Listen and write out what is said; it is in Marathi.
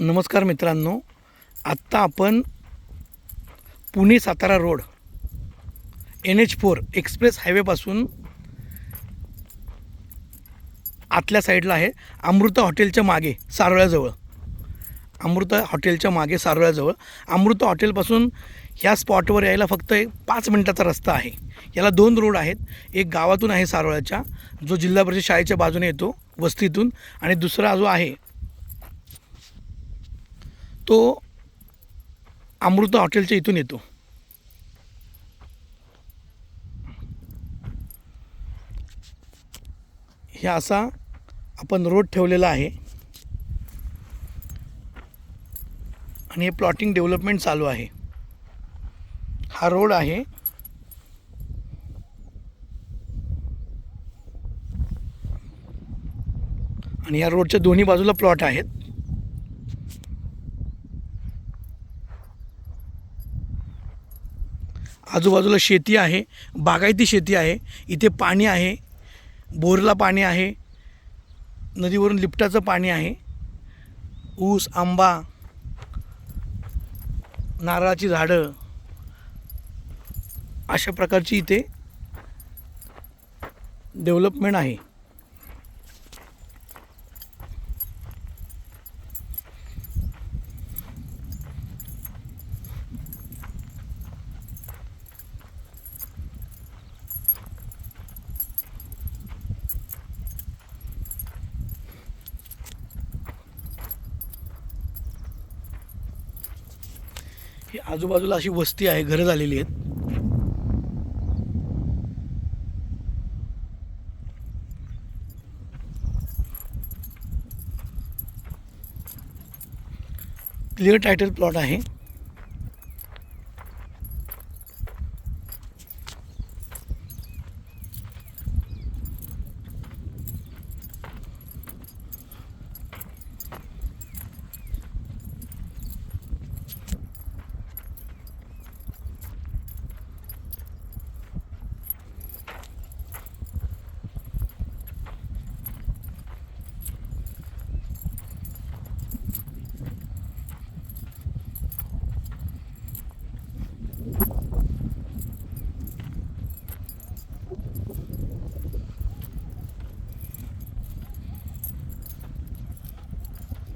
नमस्कार मित्रांनो. आत्ता आपण Pune Satara road N H four express हायवेपासून आतल्या साईडला आहे. अमृता हॉटेलच्या मागे सारोळ्याजवळ अमृता हॉटेलच्या मागे सारोळ्याजवळ अमृता हॉटेलपासून ह्या स्पॉटवर यायला फक्त एक पाच मिनटाचा रस्ता आहे. याला दोन रोड आहेत. एक गावातून आहे सारोळ्याच्या जो जिल्हा परिषद शाळेच्या बाजूने येतो वस्तीतून. आणि दुसरा जो आहे तो अमृता हॉटेलच्या इथून येतो. हे असा आपण रोड ठेवलेला आहे. आणि हे प्लॉटिंग डेव्हलपमेंट चालू आहे. हा रोड आहे. आणि या रोडच्या दोन्ही बाजूला प्लॉट आहेत. आजूबाजूला शेती आहे बागायती शेती आहे इथे पाणी आहे बोरला पाणी आहे नदीवरून लिपटाचं पाणी आहे ऊस आंबा नारळाची झाडं अशा प्रकारची इथे डेव्हलपमेंट आहे. ही आजूबाजूला अशी वस्ती आहे घरं झालेली आहेत. क्लिअर टायटल प्लॉट आहे.